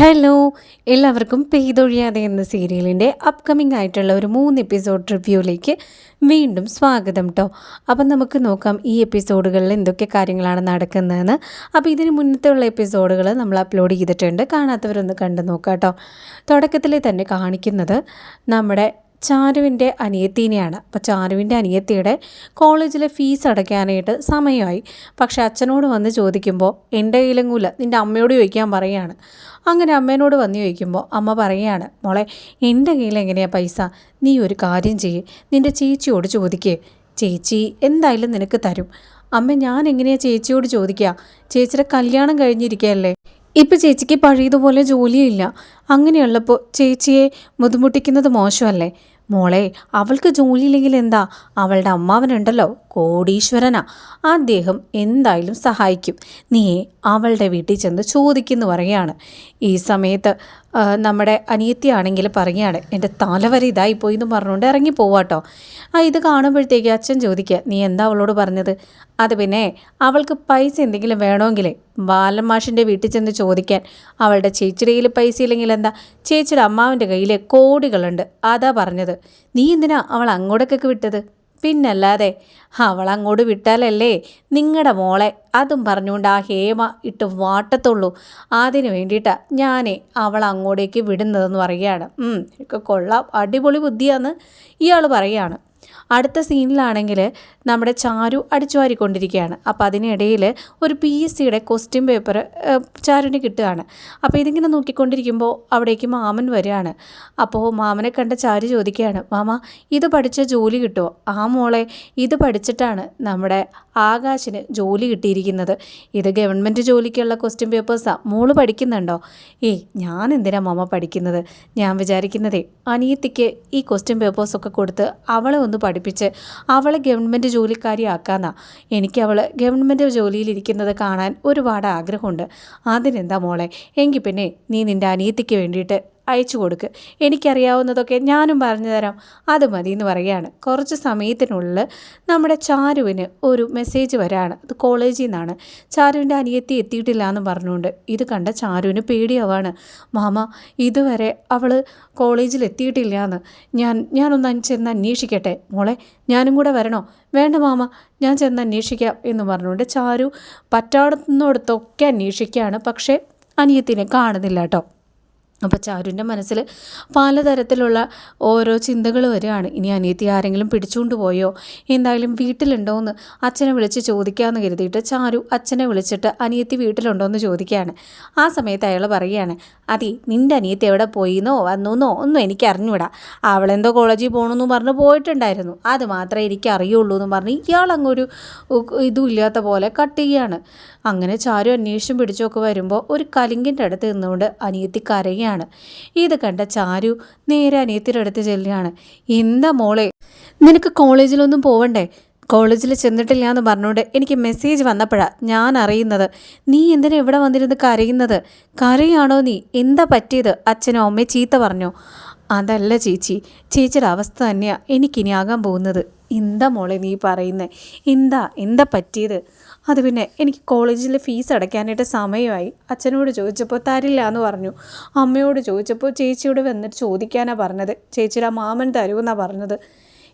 Hello എല്ലാവർക്കും പെയ്തൊഴിയാതെ എന്ന സീരിയലിന്റെ അപ്കമിംഗ് ആയിട്ടുള്ള ഒരു മൂന്ന് എപ്പിസോഡ് റിവ്യൂയിലേക്ക് വീണ്ടും സ്വാഗതം കേട്ടോ അപ്പം നമുക്ക് നോക്കാം ഈ എപ്പിസോഡുകളിൽ എന്തൊക്കെ കാര്യങ്ങളാണ് നടക്കുന്നതെന്ന്. അപ്പോൾ ഇതിന് മുന്നത്തെ ഉള്ള എപ്പിസോഡുകൾ നമ്മൾ അപ്ലോഡ് ചെയ്തിട്ടുണ്ട്. കാണാത്തവരൊന്ന് കണ്ടു നോക്കാം കേട്ടോ തുടക്കത്തിൽ തന്നെ കാണിക്കുന്നത് നമ്മുടെ ചാരുവിന്റെ അനിയത്തീനെയാണ്. അപ്പോൾ ചാരുവിന്റെ അനിയത്തിയുടെ കോളേജിലെ ഫീസ് അടയ്ക്കാനായിട്ട് സമയമായി. പക്ഷെ അച്ഛനോട് വന്ന് ചോദിക്കുമ്പോൾ എന്റെ കയ്യിലും കൂല നിന്റെ അമ്മയോട് ചോദിക്കാൻ പറയുകയാണ് അങ്ങനെ അമ്മേനോട് വന്ന് ചോദിക്കുമ്പോൾ അമ്മ പറയുകയാണ് മോളെ എന്റെ കയ്യിൽ എങ്ങനെയാണ് പൈസ? നീ ഒരു കാര്യം ചെയ്യ്. നിന്റെ ചേച്ചിയോട് ചോദിക്കേ. ചേച്ചി എന്തായാലും നിനക്ക് തരും. അമ്മ ഞാൻ എങ്ങനെയാണ് ചേച്ചിയോട് ചോദിക്കുക ചേച്ചിയുടെ കല്യാണം കഴിഞ്ഞിരിക്കുകയല്ലേ? ഇപ്പം ചേച്ചിക്ക് പഴയതുപോലെ ജോലിയില്ല. അങ്ങനെയുള്ളപ്പോൾ ചേച്ചിയെ ബുദ്ധിമുട്ടിക്കുന്നത് മോശമല്ലേ? മോളെ അവൾക്ക് ജോലിയില്ലെങ്കിൽ എന്താ? അവളുടെ അമ്മാവനുണ്ടല്ലോ. കോടീശ്വരനാ. അദ്ദേഹം എന്തായാലും സഹായിക്കും. നീയെ അവളുടെ വീട്ടിൽ ചെന്ന് ചോദിക്കുന്നു പറയുകയാണ്. ഈ സമയത്ത് നമ്മുടെ അനിയത്തിയാണെങ്കിൽ പറയുകയാണ് എന്റെ തലവരെ ഇതായി പോയി എന്ന് പറഞ്ഞുകൊണ്ട് ഇറങ്ങി പോവാട്ടോ. ആ ഇത് കാണുമ്പോഴത്തേക്ക് അച്ഛൻ ചോദിക്കുക നീ എന്താ അവളോട് പറഞ്ഞത്? അത് പിന്നെ അവൾക്ക് പൈസ എന്തെങ്കിലും വേണമെങ്കിൽ ബാലമാഷിന്റെ വീട്ടിൽ ചെന്ന് ചോദിക്കാൻ. അവളുടെ ചേച്ചിയുടെ കയ്യിൽ പൈസ ഇല്ലെങ്കിൽ എന്താ? ചേച്ചിയുടെ അമ്മാവിന്റെ കയ്യിൽ കോടികളുണ്ട്. അതാ പറഞ്ഞത്. നീ എന്തിനാ അവൾ അങ്ങോട്ടേക്കൊക്കെ വിട്ടത്? പിന്നല്ലാതെ അവളങ്ങോട്ട് വിട്ടാലല്ലേ നിങ്ങളുടെ മോളെ അതും പറഞ്ഞുകൊണ്ട് ആ ഹേമ ഇട്ട് വാട്ടത്തുള്ളൂ. അതിന് വേണ്ടിയിട്ടാണ് ഞാനേ അവൾ അങ്ങോട്ടേക്ക് വിടുന്നതെന്ന് പറയുകയാണ്. ഒക്കെ കൊള്ളാം. അടിപൊളി ബുദ്ധിയാന്ന് ഇയാൾ പറയുകയാണ്. അടുത്ത സീനിലാണെങ്കിൽ നമ്മുടെ ചാരു അടിച്ചു വാരിക്കൊണ്ടിരിക്കുകയാണ് അപ്പോൾ അതിനിടയിൽ ഒരു പി എസ് സിയുടെ ക്വസ്റ്റ്യൻ പേപ്പർ ചാരുവിന് കിട്ടുകയാണ്. അപ്പോൾ ഇതിങ്ങനെ നോക്കിക്കൊണ്ടിരിക്കുമ്പോൾ അവിടേക്ക് മാമൻ വരികയാണ്. അപ്പോൾ മാമനെ കണ്ട ചാരു ചോദിക്കുകയാണ് മാമ ഇത് പഠിച്ച ജോലി കിട്ടുമോ ആ മോളെ ഇത് പഠിച്ചിട്ടാണ് നമ്മുടെ ആകാശിന് ജോലി കിട്ടിയിരിക്കുന്നത്. ഇത് ഗവൺമെന്റ് ജോലിക്കുള്ള ക്വസ്റ്റ്യൻ പേപ്പേഴ്സാണ് മോൾ പഠിക്കുന്നുണ്ടോ? ഏയ് ഞാൻ എന്തിനാ മാമ പഠിക്കുന്നത്? ഞാൻ വിചാരിക്കുന്നതേ അനിയത്തിക്ക് ഈ ക്വസ്റ്റ്യൻ പേപ്പേഴ്സൊക്കെ കൊടുത്ത് അവളെ ഒന്ന് പഠിപ്പിച്ച് അവളെ ഗവൺമെന്റ് ജോലിക്കാരിയാക്കാന്നാ. എനിക്ക് അവൾ ഗവൺമെന്റ് ജോലിയിലിരിക്കുന്നത് കാണാൻ ഒരുപാട് ആഗ്രഹമുണ്ട്. അതിനെന്താ മോളെ? എങ്കിൽ പിന്നെ നീ നിന്റെ അനിയത്തിക്ക് വേണ്ടിയിട്ട് അയച്ചു കൊടുക്ക്. എനിക്കറിയാവുന്നതൊക്കെ ഞാനും പറഞ്ഞു തരാം. അത് മതി എന്ന് പറയുകയാണ്. കുറച്ച് സമയത്തിനുള്ളിൽ നമ്മുടെ ചാരുവിന് ഒരു മെസ്സേജ് വരാണ്. അത് കോളേജിൽ നിന്നാണ്. ചാരുവിന്റെ അനിയത്തി എത്തിയിട്ടില്ല എന്ന് പറഞ്ഞുകൊണ്ട് ഇത് കണ്ട ചാരുവിന് പേടിയാവാണ്. മാമ ഇതുവരെ അവൾ കോളേജിൽ എത്തിയിട്ടില്ല എന്ന്. ഞാൻ ഞാനൊന്ന് ചെന്ന് അന്വേഷിക്കട്ടെ. മോളെ ഞാനും കൂടെ വരണോ? വേണ്ട മാമ ഞാൻ ചെന്ന് അന്വേഷിക്കാം എന്ന് പറഞ്ഞുകൊണ്ട് ചാരു പറ്റാടുന്നിടത്തൊക്കെ അന്വേഷിക്കുകയാണ്. പക്ഷേ അനിയത്തിനെ കാണുന്നില്ല കേട്ടോ. അപ്പോൾ ചാരുവിന്റെ മനസ്സിൽ പലതരത്തിലുള്ള ഓരോ ചിന്തകൾ വരികയാണ്. ഇനി അനിയത്തി ആരെങ്കിലും പിടിച്ചുകൊണ്ട് പോയോ? എന്തായാലും വീട്ടിലുണ്ടോ എന്ന് അച്ഛനെ വിളിച്ച് ചോദിക്കാമെന്ന് കരുതിയിട്ട് ചാരു അച്ഛനെ വിളിച്ചിട്ട് അനിയത്തി വീട്ടിലുണ്ടോ എന്ന് ചോദിക്കുകയാണ്. ആ സമയത്ത് അയാൾ പറയുകയാണ് അതി നിന്റെ അനിയത്തി എവിടെ പോയിന്നോ വന്നോന്നോ ഒന്നും എനിക്ക് അറിഞ്ഞൂടാ. അവളെന്തോ കോളേജിൽ പോകണമെന്ന് പറഞ്ഞ് പോയിട്ടുണ്ടായിരുന്നു. അത് മാത്രമേ എനിക്ക് അറിയുള്ളൂ എന്ന് പറഞ്ഞ് ഇയാൾ അങ്ങൊരു പോലെ കട്ട് ചെയ്യുകയാണ്. അങ്ങനെ ചാരു അന്വേഷണം പിടിച്ചൊക്കെ വരുമ്പോൾ ഒരു കലിങ്കിന്റെ അടുത്ത് നിന്നുകൊണ്ട് അനിയത്തി കരയാണ് ഇത് കണ്ട ചാരു നേരെ അനിയത്തിയുടെ അടുത്ത് ചെല്ലുകയാണ്. എന്താ മോളെ നിനക്ക് കോളേജിലൊന്നും പോവണ്ടേ? കോളേജിൽ ചെന്നിട്ടില്ല എന്ന് പറഞ്ഞുകൊണ്ട് എനിക്ക് മെസ്സേജ് വന്നപ്പോഴാണ് ഞാൻ അറിയുന്നത്. നീ എന്തിനാ ഇവിടെ വന്നിരുന്ന് കരയുന്നത്? കരയാണോ നീ? എന്താ പറ്റിയത്? അച്ഛനോ അമ്മയെ ചീത്ത പറഞ്ഞു. അതല്ല ചേച്ചി ചേച്ചിയുടെ അവസ്ഥ തന്നെയാണ് എനിക്കിനി ആകാൻ പോകുന്നത്. എന്താ മോളെ നീ പറയുന്നത് എന്താ എന്താ പറ്റിയത്? അത് പിന്നെ എനിക്ക് കോളേജിൽ ഫീസ് അടയ്ക്കാനായിട്ട് സമയമായി. അച്ഛനോട് ചോദിച്ചപ്പോൾ തരില്ല എന്ന് പറഞ്ഞു. അമ്മയോട് ചോദിച്ചപ്പോൾ ചേച്ചിയോട് വന്നിട്ട് ചോദിക്കാനാണ് പറഞ്ഞത്. ചേച്ചിയുടെ മാമൻ തരുമെന്നാണ് പറഞ്ഞത്.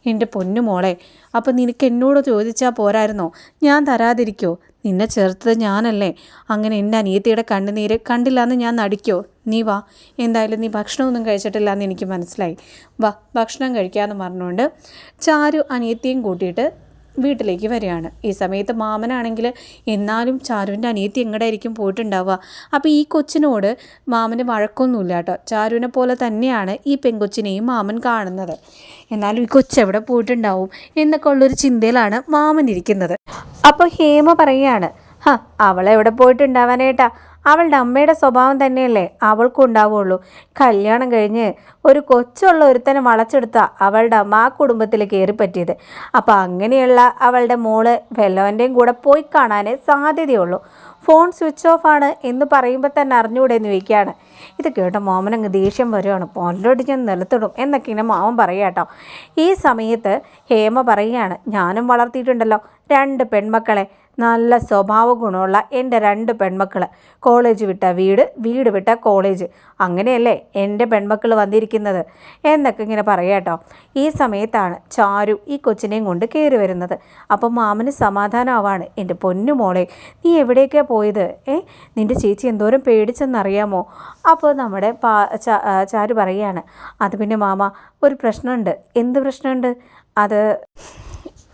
എന്റെ പൊന്നു മോളെ അപ്പം നിനക്ക് എന്നോട് ചോദിച്ചാൽ പോരായിരുന്നോ? ഞാൻ തരാതിരിക്കോ? നിന്നെ ചേർത്തത് ഞാനല്ലേ. അങ്ങനെ എന്റെ അനിയത്തിയുടെ കണ്ണുനീര് കണ്ടില്ല എന്ന് ഞാൻ നടിക്കോ? നീ വാ. എന്തായാലും നീ ഭക്ഷണമൊന്നും കഴിച്ചിട്ടില്ല എന്ന് എനിക്ക് മനസ്സിലായി. വാ ഭക്ഷണം കഴിക്കാമെന്ന് പറഞ്ഞുകൊണ്ട് ചാരു അനിയത്തിയും കൂട്ടിയിട്ട് വീട്ടിലേക്ക് വരികയാണ്. ഈ സമയത്ത് മാമനാണെങ്കിൽ എന്നാലും ചാരുവിന്റെ അനിയത്തി എങ്ങടായിരിക്കും പോയിട്ടുണ്ടാവുക? അപ്പോൾ ഈ കൊച്ചിനോട് മാമന് വഴക്കൊന്നുമില്ല കേട്ടോ. ചാരുവിനെ പോലെ തന്നെയാണ് ഈ പെൺകൊച്ചിനെയും മാമൻ കാണുന്നത്. എന്നാലും ഈ കൊച്ചെവിടെ പോയിട്ടുണ്ടാവും എന്നൊക്കെ ഉള്ളൊരു ചിന്തയിലാണ് മാമൻ ഇരിക്കുന്നത്. അപ്പോൾ ഹേമ പറയുകയാണ് ഹ അവളെവിടെ പോയിട്ടുണ്ടാവാനേട്ടാ അവളുടെ അമ്മയുടെ സ്വഭാവം തന്നെയല്ലേ അവൾക്കും ഉണ്ടാവുള്ളൂ. കല്യാണം കഴിഞ്ഞ് ഒരു കൊച്ചുള്ള ഒരുത്തനെ വളച്ചെടുത്ത അവളുടെ അമ്മ ആ കുടുംബത്തിൽ കയറി പറ്റിയത് അപ്പോൾ അങ്ങനെയുള്ള അവളുടെ മോൾ വല്ലവന്റെയും കൂടെ പോയി കാണാനേ സാധ്യതയുള്ളൂ. ഫോൺ സ്വിച്ച് ഓഫ് ആണ് എന്ന് പറയുമ്പോൾ തന്നെ അറിഞ്ഞുകൂടെ എന്ന് ചോദിക്കുകയാണ്. ഇത് കേട്ട മോമൻ അങ്ങ് ദേഷ്യം വരുവാണ് പൊല്ലോട്ട് ഞാൻ നിലത്തിടും എന്നൊക്കെ ഇങ്ങനെ മാമൻ പറയുക കേട്ടോ. ഈ സമയത്ത് ഹേമ പറയുകയാണ് ഞാനും വളർത്തിയിട്ടുണ്ടല്ലോ. രണ്ട് പെൺമക്കളെ. നല്ല സ്വഭാവ ഗുണമുള്ള എന്റെ രണ്ട് പെൺമക്കൾ കോളേജ് വിട്ട വീട് വീട് വിട്ട കോളേജ്. അങ്ങനെയല്ലേ എന്റെ പെൺമക്കൾ വന്നിരിക്കുന്നത്? എന്നൊക്കെ ഇങ്ങനെ പറയാട്ടോ ഈ സമയത്താണ് ചാരു ഈ കൊച്ചിനെയും കൊണ്ട് കയറി വരുന്നത്. അപ്പം മാമന് സമാധാനമാവാണ്. എന്റെ പൊന്നു മോളെ നീ എവിടേക്കാണ് പോയത്? ഏ നിന്റെ ചേച്ചി എന്തോരം പേടിച്ചെന്നറിയാമോ? അപ്പോൾ നമ്മുടെ പാ ചാരു പറയുകയാണ്. അത് പിന്നെ മാമ ഒരു പ്രശ്നമുണ്ട്. എന്ത് പ്രശ്നമുണ്ട്? അത്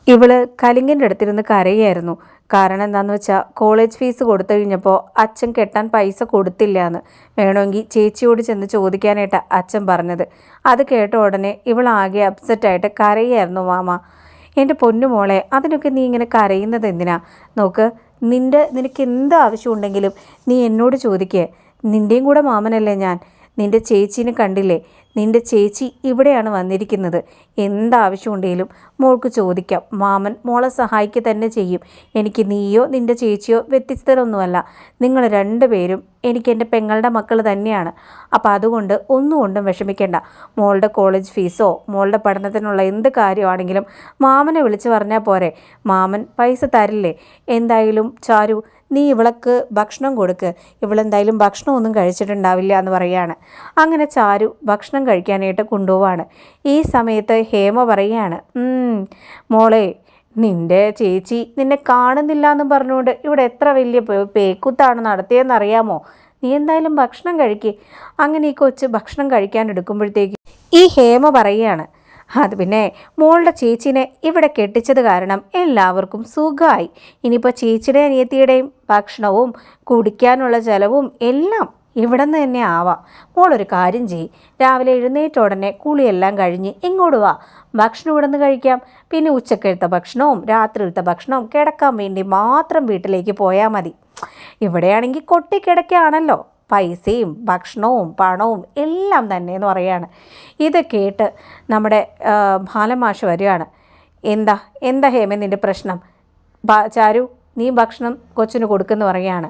ഇവൾ കലിങ്ങിന്റെ അടുത്തിരുന്ന് കരയായിരുന്നു. കാരണം എന്താണെന്ന് വെച്ചാൽ കോളേജ് ഫീസ് കൊടുത്തു കഴിഞ്ഞപ്പോൾ അച്ഛൻ കെട്ടാൻ പൈസ കൊടുത്തില്ല എന്ന് വേണമെങ്കിൽ ചേച്ചിയോട് ചെന്ന് ചോദിക്കാനായിട്ട് അച്ഛൻ പറഞ്ഞത്. അത് കേട്ട ഉടനെ ഇവളാകെ അപ്സെറ്റായിട്ട് കരയായിരുന്നു മാമ എന്റെ പൊന്നുമോളെ അതിനൊക്കെ നീ ഇങ്ങനെ കരയുന്നത് എന്തിനാ? നോക്ക് നിന്റെ നിനക്ക് എന്ത് ആവശ്യമുണ്ടെങ്കിലും നീ എന്നോട് ചോദിക്കേ. നിന്റെയും കൂടെ മാമനല്ലേ ഞാൻ. നിന്റെ ചേച്ചീനെ കണ്ടില്ലേ? നിന്റെ ചേച്ചി ഇവിടെയാണ് വന്നിരിക്കുന്നത്. എന്താവശ്യമുണ്ടെങ്കിലും മോൾക്ക് ചോദിക്കാം. മാമൻ മോളെ സഹായിക്കുക തന്നെ ചെയ്യും. എനിക്ക് നീയോ നിന്റെ ചേച്ചിയോ വ്യത്യസ്തരൊന്നുമല്ല. നിങ്ങൾ രണ്ടുപേരും എനിക്ക് എന്റെ പെങ്ങളുടെ മക്കൾ തന്നെയാണ്. അപ്പോൾ അതുകൊണ്ട് ഒന്നും കൊണ്ടും വിഷമിക്കേണ്ട. മോളുടെ കോളേജ് ഫീസോ മോളുടെ പഠനത്തിനുള്ള എന്ത് കാര്യമാണെങ്കിലും മാമനെ വിളിച്ച് പറഞ്ഞാൽ പോരെ. മാമൻ പൈസ തരില്ലേ? എന്തായാലും ചാരു നീ ഇവളക്ക് ഭക്ഷണം കൊടുക്ക്. ഇവളെന്തായാലും ഭക്ഷണമൊന്നും കഴിച്ചിട്ടുണ്ടാവില്ല എന്ന് പറയാണ് അങ്ങനെ ചാരു ഭക്ഷണം കഴിക്കാനായിട്ട് കൊണ്ടുപോവാണ്. ഈ സമയത്ത് ഹേമ പറയുകയാണ് "ഉം, മോളെ നിന്റെ ചേച്ചി നിന്നെ കാണുന്നില്ല എന്ന് പറഞ്ഞുകൊണ്ട് ഇവിടെ എത്ര വലിയ പേക്കുത്താണ് നടത്തിയതെന്ന് അറിയാമോ നീ എന്തായാലും ഭക്ഷണം കഴിക്ക്. അങ്ങനെ ഈ കൊച്ച് ഭക്ഷണം കഴിക്കാൻ എടുക്കുമ്പോഴത്തേക്ക് ഈ ഹേമ പറയുകയാണ് അത് പിന്നെ മോളുടെ ചേച്ചിനെ ഇവിടെ കെട്ടിച്ചത് കാരണം എല്ലാവർക്കും സുഖമായി ഇനിയിപ്പോൾ ചേച്ചിയുടെ അനിയത്തിയുടെയും ഭക്ഷണവും കുടിക്കാനുള്ള ചെലവും എല്ലാം ഇവിടെ നിന്ന് തന്നെ ആവാം. മോളൊരു കാര്യം ചെയ്യ്. രാവിലെ എഴുന്നേറ്റ ഉടനെ കുളിയെല്ലാം കഴിഞ്ഞ് ഇങ്ങോട്ട് വാ. ഭക്ഷണം ഇവിടെ നിന്ന് കഴിക്കാം. പിന്നെ ഉച്ചക്കലത്തെ ഭക്ഷണവും രാത്രിയിലത്തെ ഭക്ഷണവും കിടക്കാൻ വേണ്ടി മാത്രം വീട്ടിലേക്ക് പോയാൽ മതി. ഇവിടെയാണെങ്കിൽ കൊട്ടിക്കിടക്കാണല്ലോ. പൈസയും ഭക്ഷണവും പണവും എല്ലാം തന്നെ എന്ന് പറയാണ്. ഇത് കേട്ട് നമ്മുടെ ബാലമാഷ് വരികയാണ്. എന്താ? എന്താ ഹേമ നിന്റെ പ്രശ്നം? ചാരു നീ ഭക്ഷണം കൊച്ചിന് കൊടുക്കുമെന്ന് പറയുകയാണ്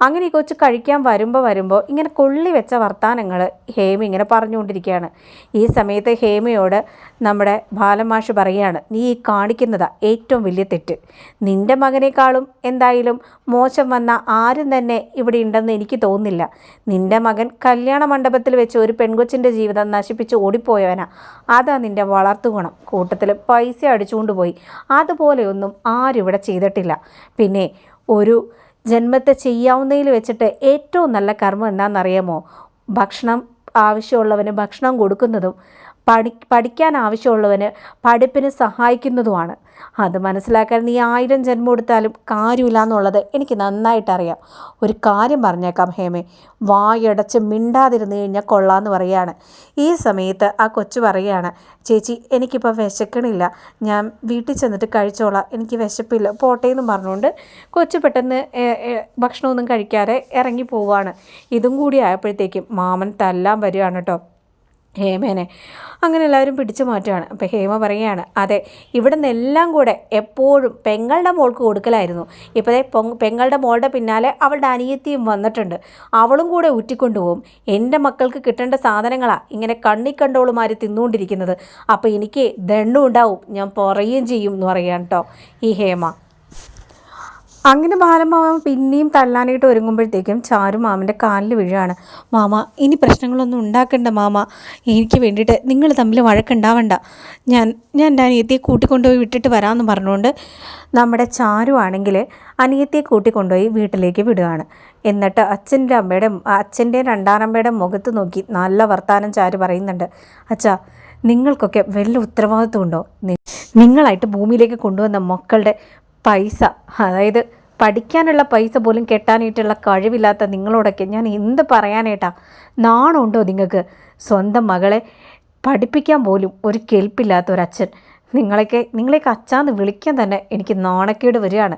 അങ്ങനെ ഈ കൊച്ച് കഴിക്കാൻ വരുമ്പോൾ വരുമ്പോൾ ഇങ്ങനെ കൊള്ളി വെച്ച വർത്തമാനങ്ങൾ ഹേമ ഇങ്ങനെ പറഞ്ഞുകൊണ്ടിരിക്കുകയാണ്. ഈ സമയത്ത് ഹേമയോട് നമ്മുടെ ബാലമാഷ് പറയുകയാണ് നീ ഈ കാണിക്കുന്നതാ ഏറ്റവും വലിയ തെറ്റ്. നിന്റെ മകനേക്കാളും എന്തായാലും മോശം വന്ന ആരും തന്നെ ഇവിടെ ഉണ്ടെന്ന് എനിക്ക് തോന്നുന്നില്ല. നിന്റെ മകൻ കല്യാണ മണ്ഡപത്തിൽ വെച്ച് ഒരു പെൺകൊച്ചിന്റെ ജീവിതം നശിപ്പിച്ച് ഓടിപ്പോയവനാ. അതാ നിന്റെ വളർത്തു ഗുണം. കൂട്ടത്തിൽ പൈസ അടിച്ചുകൊണ്ട് പോയി. അതുപോലെയൊന്നും ആരും ഇവിടെ ചെയ്തിട്ടില്ല. പിന്നെ ഒരു ജന്മത്തെ ചെയ്യാവുന്നതിൽ വെച്ചിട്ട് ഏറ്റവും നല്ല കർമ്മം എന്താണെന്നറിയാമോ? ഭക്ഷണം ആവശ്യമുള്ളവന് ഭക്ഷണം കൊടുക്കുന്നതും പഠി പഠിക്കാൻ ആവശ്യമുള്ളവന് പഠിപ്പിന് സഹായിക്കുന്നതുമാണ്. അത് മനസ്സിലാക്കാൻ നീ ആയിരം ജന്മം എടുത്താലും കാര്യമില്ല എന്നുള്ളത് എനിക്ക് നന്നായിട്ടറിയാം. ഒരു കാര്യം പറഞ്ഞേക്കാം ഹേമേ. വായടച്ച് മിണ്ടാതിരുന്ന് കഴിഞ്ഞാൽ കൊള്ളാമെന്ന് പറയാണ്. ഈ സമയത്ത് ആ കൊച്ചു പറയുകയാണ് ചേച്ചി എനിക്കിപ്പോൾ വിശക്കണില്ല. ഞാൻ വീട്ടിൽ ചെന്നിട്ട് കഴിച്ചോളാം. എനിക്ക് വിശപ്പില്ല. പോട്ടെ എന്ന് പറഞ്ഞുകൊണ്ട് കൊച്ചു പെട്ടെന്ന് ഭക്ഷണമൊന്നും കഴിക്കാതെ ഇറങ്ങി പോവാണ്. ഇതും കൂടി ആയപ്പോഴത്തേക്കും മാമൻ തല്ലാൻ വരികയാണ് കേട്ടോ. ഹേമേനെ. അങ്ങനെ എല്ലാവരും പിടിച്ചു മാറ്റുകയാണ്. അപ്പോൾ ഹേമ പറയുകയാണ് അതെ ഇവിടെ നിന്നെല്ലാം കൂടെ എപ്പോഴും പെങ്ങളുടെ മോൾക്ക് കൊടുക്കലായിരുന്നു. ഇപ്പോഴേ പൊങ് പെങ്ങളുടെ മോളുടെ പിന്നാലെ അവളുടെ അനിയത്തിയും വന്നിട്ടുണ്ട്. അവളും കൂടെ ഊറ്റിക്കൊണ്ടുപോകും എന്റെ മക്കൾക്ക് കിട്ടേണ്ട സാധനങ്ങളാണ് ഇങ്ങനെ കണ്ണി കണ്ടോളുമാർ തിന്നുകൊണ്ടിരിക്കുന്നത്. അപ്പോൾ എനിക്ക് ദണ്ണും ഉണ്ടാവും. ഞാൻ പറയുകയും ചെയ്യും എന്ന് പറയാം കേട്ടോ ഈ ഹേമ. അങ്ങനെ ബാലമാമ പിന്നെയും തല്ലാനായിട്ട് ഒരുങ്ങുമ്പോഴത്തേക്കും ചാരു മാമന്റെ കാലിൽ വീഴുകയാണ് മാമ ഇനി പ്രശ്നങ്ങളൊന്നും ഉണ്ടാക്കണ്ട മാമ. എനിക്ക് വേണ്ടിയിട്ട് നിങ്ങൾ തമ്മിൽ വഴക്കുണ്ടാവണ്ട ഞാൻ ഞാൻ എന്റെ അനിയത്തിയെ കൂട്ടിക്കൊണ്ടുപോയി വിട്ടിട്ട് വരാമെന്ന് പറഞ്ഞുകൊണ്ട് നമ്മുടെ ചാരു ആണെങ്കിൽ അനിയത്തിയെ കൂട്ടിക്കൊണ്ടുപോയി വീട്ടിലേക്ക് വിടുകയാണ്. എന്നിട്ട് അച്ഛന്റെ അമ്മയുടെ അച്ഛന്റെ രണ്ടാനമ്മയുടെ മുഖത്ത് നോക്കി നല്ല വർത്താനം ചാരു പറയുന്നുണ്ട്. അച്ഛാ നിങ്ങൾക്കൊക്കെ വലിയ ഉത്തരവാദിത്വം ഉണ്ടോ? നിങ്ങളായിട്ട് ഭൂമിയിലേക്ക് കൊണ്ടുവന്ന മക്കളുടെ പൈസ. അതായത് പഠിക്കാനുള്ള പൈസ പോലും കെട്ടാനായിട്ടുള്ള കഴിവില്ലാത്ത നിങ്ങളോടൊക്കെ ഞാൻ എന്ത് പറയാനായിട്ടാ നാണമുണ്ടോ നിങ്ങൾക്ക്? സ്വന്തം മകളെ പഠിപ്പിക്കാൻ പോലും ഒരു കെൽപ്പില്ലാത്ത ഒരച്ഛൻ നിങ്ങളെയൊക്കെ നിങ്ങളെയൊക്കെ അച്ഛാന്ന് വിളിക്കാൻ തന്നെ എനിക്ക് നാണക്കേട് വരികയാണ്.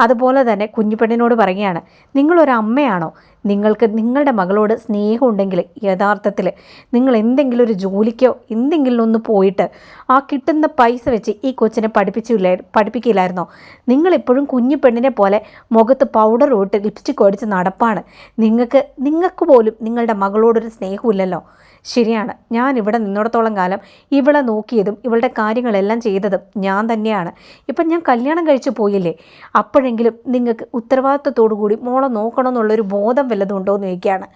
അതുപോലെ തന്നെ കുഞ്ഞുപെണ്ണിനോട് പറയുകയാണ് നിങ്ങളൊരു അമ്മയാണോ നിങ്ങൾക്ക് നിങ്ങളുടെ മകളോട് സ്നേഹമുണ്ടെങ്കിൽ യഥാർത്ഥത്തിൽ നിങ്ങൾ എന്തെങ്കിലും ഒരു ജോലിക്കോ എന്തെങ്കിലും ഒന്ന് പോയിട്ട് ആ കിട്ടുന്ന പൈസ വെച്ച് ഈ കൊച്ചിനെ പഠിപ്പിച്ചില്ല പഠിപ്പിക്കില്ലായിരുന്നോ? നിങ്ങളിപ്പോഴും കുഞ്ഞു പെണ്ണിനെ പോലെ മുഖത്ത് പൗഡർ ഇട്ട് ലിപ്സ്റ്റിക് അടിച്ച് നടപ്പാണ്. നിങ്ങൾക്ക് നിങ്ങൾക്ക് പോലും നിങ്ങളുടെ മകളോടൊരു സ്നേഹമില്ലല്ലോ. ശരിയാണ്. ഞാൻ ഇവിടെ നിന്നിടത്തോളം കാലം ഇവളെ നോക്കിയതും ഇവളുടെ കാര്യങ്ങളെല്ലാം ചെയ്തതും ഞാൻ തന്നെയാണ്. ഇപ്പം ഞാൻ കല്യാണം കഴിച്ചു പോയില്ലേ? അപ്പോഴെങ്കിലും നിങ്ങൾക്ക് ഉത്തരവാദിത്വത്തോടു കൂടി മോളെ നോക്കണമെന്നുള്ളൊരു ബോധം വല്ലതും ഉണ്ടോ എന്ന് ചോദിക്കുകയാണ്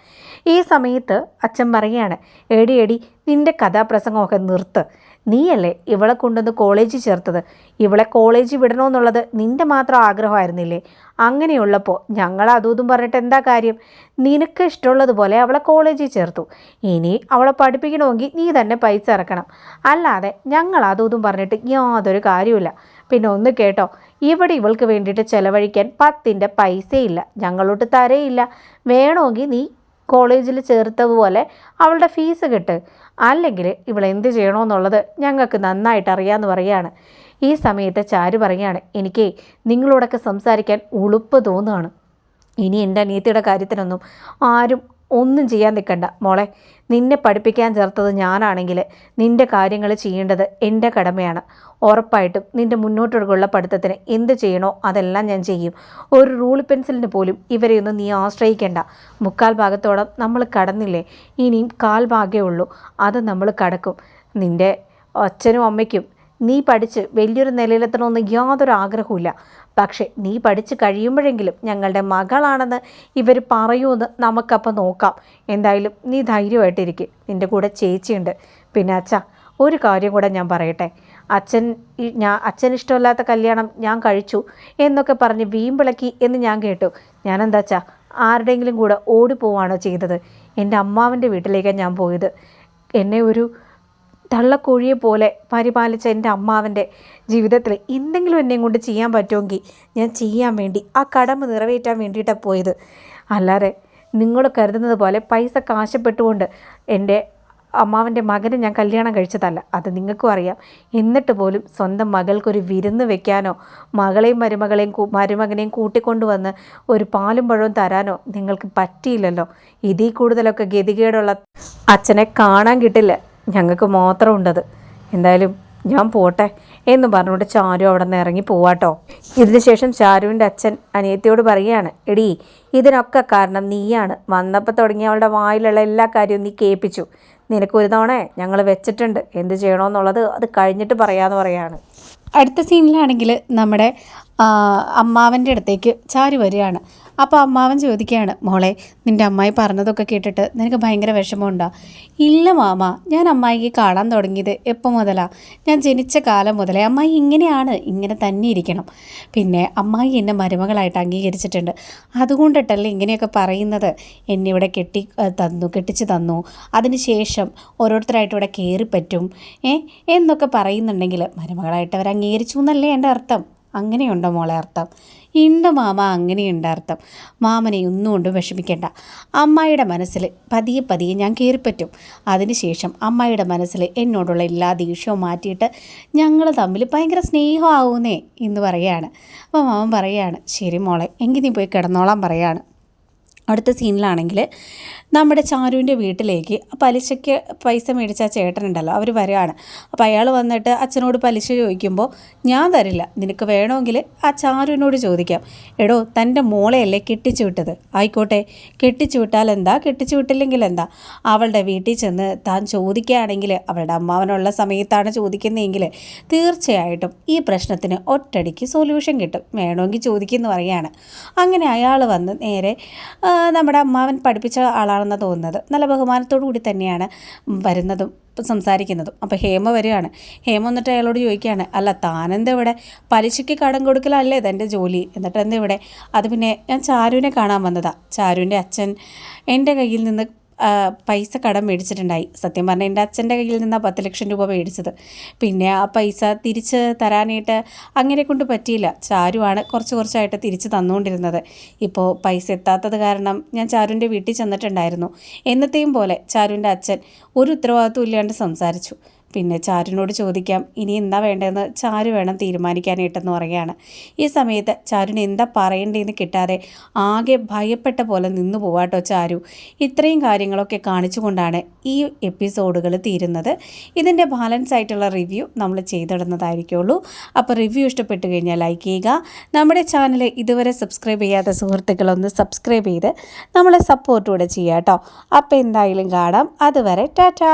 ഈ സമയത്ത് അച്ഛൻ പറയുകയാണ് എടി എടി നിന്റെ കഥാപ്രസംഗമൊക്കെ നിർത്ത്. നീയല്ലേ ഇവളെ കൊണ്ടുവന്ന് കോളേജിൽ ചേർത്തത്? ഇവളെ കോളേജിൽ വിടണമെന്നുള്ളത് നിന്റെ മാത്രം ആഗ്രഹമായിരുന്നില്ലേ? അങ്ങനെയുള്ളപ്പോൾ ഞങ്ങൾ അതും പറഞ്ഞിട്ട് എന്താ കാര്യം? നിനക്ക് ഇഷ്ടമുള്ളതുപോലെ അവളെ കോളേജിൽ ചേർത്തു. ഇനി അവളെ പഠിപ്പിക്കണമെങ്കിൽ നീ തന്നെ പൈസ ഇറക്കണം. അല്ലാതെ ഞങ്ങൾ അതും പറഞ്ഞിട്ട് യാതൊരു കാര്യമില്ല പിന്നെ ഒന്ന് കേട്ടോ ഇവിടെ ഇവൾക്ക് വേണ്ടിയിട്ട് ചിലവഴിക്കാൻ പത്തിന്റെ പൈസയില്ല. ഞങ്ങളോട്ട് തരയില്ല. വേണമെങ്കിൽ നീ കോളേജിൽ ചേർത്തതുപോലെ അവളുടെ ഫീസ് കിട്ട്. അല്ലെങ്കിൽ ഇവൾ എന്ത് ചെയ്യണമെന്നുള്ളത് ഞങ്ങൾക്ക് നന്നായിട്ട് അറിയാമെന്ന് പറയാണ് ഈ സമയത്ത് ചാരു പറയാണ് എനിക്ക് നിങ്ങളോടൊക്കെ സംസാരിക്കാൻ ഉളുപ്പ് തോന്നുകയാണ്. ഇനി എന്റെ അനിയത്തിയുടെ കാര്യത്തിനൊന്നും ആരും ഒന്നും ചെയ്യാൻ നിൽക്കണ്ട. മോളെ നിന്നെ പഠിപ്പിക്കാൻ ചേർത്തത് ഞാനാണെങ്കിൽ നിന്റെ കാര്യങ്ങൾ ചെയ്യേണ്ടത് എന്റെ കടമയാണ്. ഉറപ്പായിട്ടും നിന്റെ മുന്നോട്ടൊഴുകുള്ള പഠിത്തത്തിന് എന്ത് ചെയ്യണോ അതെല്ലാം ഞാൻ ചെയ്യും. ഒരു റൂൾ പെൻസിലിന് പോലും ഇവരെയൊന്നും നീ ആശ്രയിക്കേണ്ട. മുക്കാൽ ഭാഗത്തോളം നമ്മൾ കടന്നില്ലേ? ഇനിയും കാൽ ഭാഗമേ ഉള്ളൂ. അത് നമ്മൾ കടക്കും. നിന്റെ അച്ഛനും അമ്മയ്ക്കും നീ പഠിച്ച് വലിയൊരു നിലയിലെത്തണമെന്ന് യാതൊരു ആഗ്രഹമില്ല പക്ഷേ നീ പഠിച്ച് കഴിയുമ്പോഴെങ്കിലും ഞങ്ങളുടെ മകളാണെന്ന് ഇവർ പറയുമെന്ന് നമുക്കപ്പോൾ നോക്കാം. എന്തായാലും നീ ധൈര്യമായിട്ടിരിക്കും. നിന്റെ കൂടെ ചേച്ചിയുണ്ട്. പിന്നെ അച്ഛ ഒരു കാര്യം കൂടെ ഞാൻ പറയട്ടെ. അച്ഛൻ ഞാൻ അച്ഛൻ ഇഷ്ടമല്ലാത്ത കല്യാണം ഞാൻ കഴിച്ചു എന്നൊക്കെ പറഞ്ഞ് വീമ്പിളക്കി എന്ന് ഞാൻ കേട്ടു. ഞാൻ എന്താ വെച്ചാ ആരുടെയെങ്കിലും കൂടെ ഓടിപ്പോവാണോ ചെയ്തത്? എന്റെ അമ്മാവന്റെ വീട്ടിലേക്കാണ് ഞാൻ പോയത്. എന്നെ ഒരു തള്ളക്കോഴിയെ പോലെ പരിപാലിച്ച എന്റെ അമ്മാവന്റെ ജീവിതത്തിൽ എന്തെങ്കിലും എന്നെയും കൊണ്ട് ചെയ്യാൻ പറ്റുമെങ്കിൽ ഞാൻ ചെയ്യാൻ വേണ്ടി ആ കടമ നിറവേറ്റാൻ വേണ്ടിയിട്ടാണ് പോയത്. അല്ലാതെ നിങ്ങൾ കരുതുന്നത് പോലെ പൈസ കാശപ്പെട്ടുകൊണ്ട് എന്റെ അമ്മാവന്റെ മകനെ ഞാൻ കല്യാണം കഴിച്ചതല്ല. അത് നിങ്ങൾക്കും അറിയാം. എന്നിട്ട് പോലും സ്വന്തം മകൾക്കൊരു വിരുന്ന് വെക്കാനോ മകളെയും മരുമകളെയും മരുമകനെയും കൂട്ടിക്കൊണ്ടുവന്ന് ഒരു പാലും പഴവും തരാനോ നിങ്ങൾക്ക് പറ്റിയില്ലല്ലോ. ഇതിൽ കൂടുതലൊക്കെ ഗതികേടുള്ള അച്ഛനെ കാണാൻ കിട്ടില്ല. ഞങ്ങൾക്ക് മാത്രം ഉണ്ടത് എന്തായാലും ഞാൻ പോട്ടെ എന്ന് പറഞ്ഞുകൊണ്ട് ചാരു അവിടെ നിന്ന് ഇറങ്ങി പോവാട്ടോ. ഇതിനുശേഷം ചാരുവിന്റെ അച്ഛൻ അനിയത്തിയോട് പറയുകയാണ് എടി ഇതിനൊക്കെ കാരണം നീയാണ്. വന്നപ്പോൾ തുടങ്ങിയ അവളുടെ വായിലുള്ള എല്ലാ കാര്യവും നീ കേൾപ്പിച്ചു. നിനക്ക് ഒരു തവണ ഞങ്ങൾ വെച്ചിട്ടുണ്ട്. എന്ത് ചെയ്യണമെന്നുള്ളത് അത് കഴിഞ്ഞിട്ട് പറയാമെന്ന് പറയാണ്. അടുത്ത സീനിലാണെങ്കിൽ നമ്മുടെ അമ്മാവന്റെ അടുത്തേക്ക് ചാരി വരികയാണ്. അപ്പോൾ അമ്മാവൻ ചോദിക്കുകയാണ് മോളെ നിന്റെ അമ്മായി പറഞ്ഞതൊക്കെ കേട്ടിട്ട് നിനക്ക് ഭയങ്കര വിഷമമുണ്ടോ? ഇല്ല മാമ ഞാൻ അമ്മായിക്ക് കാണാൻ തുടങ്ങിയത് എപ്പോൾ മുതലാണ് ഞാൻ ജനിച്ച കാലം മുതലേ അമ്മായി ഇങ്ങനെയാണ് ഇങ്ങനെ തന്നെ ഇരിക്കണം. പിന്നെ അമ്മായി എന്നെ മരുമകളായിട്ട് അംഗീകരിച്ചിട്ടുണ്ട്. അതുകൊണ്ടിട്ടല്ലേ ഇങ്ങനെയൊക്കെ പറയുന്നത്? എന്നെ ഇവിടെ കെട്ടി തന്നു കെട്ടിച്ച് തന്നു. അതിനുശേഷം ഓരോരുത്തരായിട്ട് ഇവിടെ കയറിപ്പറ്റും ഏ എന്നൊക്കെ പറയുന്നുണ്ടെങ്കിൽ മരുമകളായിട്ട് അവർ അംഗീകരിച്ചു എന്നല്ലേ എന്റെ അർത്ഥം? അങ്ങനെയുണ്ടോ മോളെ അർത്ഥം? ഇണ്ട് മാമ അങ്ങനെയുണ്ട് അർത്ഥം. മാമനെ ഒന്നും കൊണ്ടും വിഷമിക്കേണ്ട. അമ്മായിയുടെ മനസ്സിൽ പതിയെ പതിയെ ഞാൻ കയറിപ്പറ്റും. അതിനുശേഷം അമ്മായിയുടെ മനസ്സിൽ എന്നോടുള്ള എല്ലാ ദേഷ്യവും മാറ്റിയിട്ട് ഞങ്ങൾ തമ്മിൽ ഭയങ്കര സ്നേഹമാവുന്നേ എന്ന് പറയുകയാണ്. അപ്പോൾ മാമൻ പറയുകയാണ് ശരി മോളെ എങ്കിൽ നീ പോയി കിടന്നോളാൻ പറയാണ് അടുത്ത സീനിലാണെങ്കിൽ നമ്മുടെ ചാരുവിന്റെ വീട്ടിലേക്ക് പലിശയ്ക്ക് പൈസ മേടിച്ച ചേട്ടനുണ്ടല്ലോ അവർ വരികയാണ്. അപ്പോൾ അയാൾ വന്നിട്ട് അച്ഛനോട് പലിശ ചോദിക്കുമ്പോൾ ഞാൻ തരില്ല നിനക്ക് വേണമെങ്കിൽ ആ ചാരുവിനോട് ചോദിക്കാം. എടോ തന്റെ മോളെയല്ലേ കെട്ടിച്ചു വിട്ടത്? ആയിക്കോട്ടെ കെട്ടിച്ചു വിട്ടാൽ എന്താ? കെട്ടിച്ചു വിട്ടില്ലെങ്കിൽ എന്താ? അവളുടെ വീട്ടിൽ ചെന്ന് താൻ ചോദിക്കുകയാണെങ്കിൽ അവളുടെ അമ്മാവനുള്ള സമയത്താണ് ചോദിക്കുന്നതെങ്കിൽ തീർച്ചയായിട്ടും ഈ പ്രശ്നത്തിന് ഒറ്റടിക്ക് സൊല്യൂഷൻ കിട്ടും. വേണമെങ്കിൽ ചോദിക്കുമെന്ന് പറയുകയാണ്. അങ്ങനെ അയാൾ വന്ന് നേരെ നമ്മുടെ അമ്മാവൻ പഠിപ്പിച്ച ആളാണെന്ന് തോന്നുന്നത്. നല്ല ബഹുമാനത്തോടു കൂടി തന്നെയാണ് വരുന്നതും സംസാരിക്കുന്നതും. അപ്പോൾ ഹേമ വരികയാണ്. ഹേമ എന്നിട്ട് അയാളോട് ചോദിക്കുകയാണ് അല്ല താനെന്താ ഇവിടെ പലിശയ്ക്ക് കടം കൊടുക്കലല്ലേ ഇതെന്റെ ജോലി? എന്നിട്ട് എന്താ ഇവിടെ അത് പിന്നെ ഞാൻ ചാരുവിനെ കാണാൻ വന്നതാണ് ചാരുവിന്റെ അച്ഛൻ എന്റെ കയ്യിൽ നിന്ന് പൈസ കടം മേടിച്ചിട്ടുണ്ടായി. സത്യം പറഞ്ഞാൽ എന്റെ അച്ഛന്റെ കയ്യിൽ നിന്നാണ് പത്ത് ലക്ഷം രൂപ മേടിച്ചത്. പിന്നെ ആ പൈസ തിരിച്ച് തരാനായിട്ട് അങ്ങനെ കൊണ്ട് പറ്റിയില്ല. ചാരുവാണ് കുറച്ച് കുറച്ചായിട്ട് തിരിച്ച് തന്നുകൊണ്ടിരുന്നത്. ഇപ്പോൾ പൈസ എത്താത്തത് കാരണം ഞാൻ ചാരുവിന്റെ വീട്ടിൽ ചെന്നിട്ടുണ്ടായിരുന്നു. എന്നത്തെയും പോലെ ചാരുവിന്റെ അച്ഛൻ ഒരു ഉത്തരവാദിത്വം ഇല്ലാണ്ട് സംസാരിച്ചു. പിന്നെ ചാരുനോട് ചോദിക്കാം ഇനി എന്താ വേണ്ടതെന്ന് ചാരു വേണം തീരുമാനിക്കാനായിട്ടെന്ന് പറയുകയാണ്. ഈ സമയത്ത് ചാരുവിന് എന്താ പറയേണ്ടതെന്ന് കിട്ടാതെ ആകെ ഭയപ്പെട്ട പോലെ നിന്നു പോവാട്ടോ ചാരു. ഇത്രയും കാര്യങ്ങളൊക്കെ കാണിച്ചുകൊണ്ടാണ് ഈ എപ്പിസോഡുകൾ തീരുന്നത്. ഇതിന്റെ ബാലൻസ് ആയിട്ടുള്ള റിവ്യൂ നമ്മൾ ചെയ്തിടുന്നതായിരിക്കുള്ളൂ. അപ്പോൾ റിവ്യൂ ഇഷ്ടപ്പെട്ടു കഴിഞ്ഞാൽ ലൈക്ക് ചെയ്യുക. നമ്മുടെ ചാനൽ ഇതുവരെ സബ്സ്ക്രൈബ് ചെയ്യാത്ത സുഹൃത്തുക്കളൊന്ന് സബ്സ്ക്രൈബ് ചെയ്ത് നമ്മളെ സപ്പോർട്ട് കൂടെ ചെയ്യാം കേട്ടോ. അപ്പോൾ എന്തായാലും കാണാം. അതുവരെ ടാറ്റാ.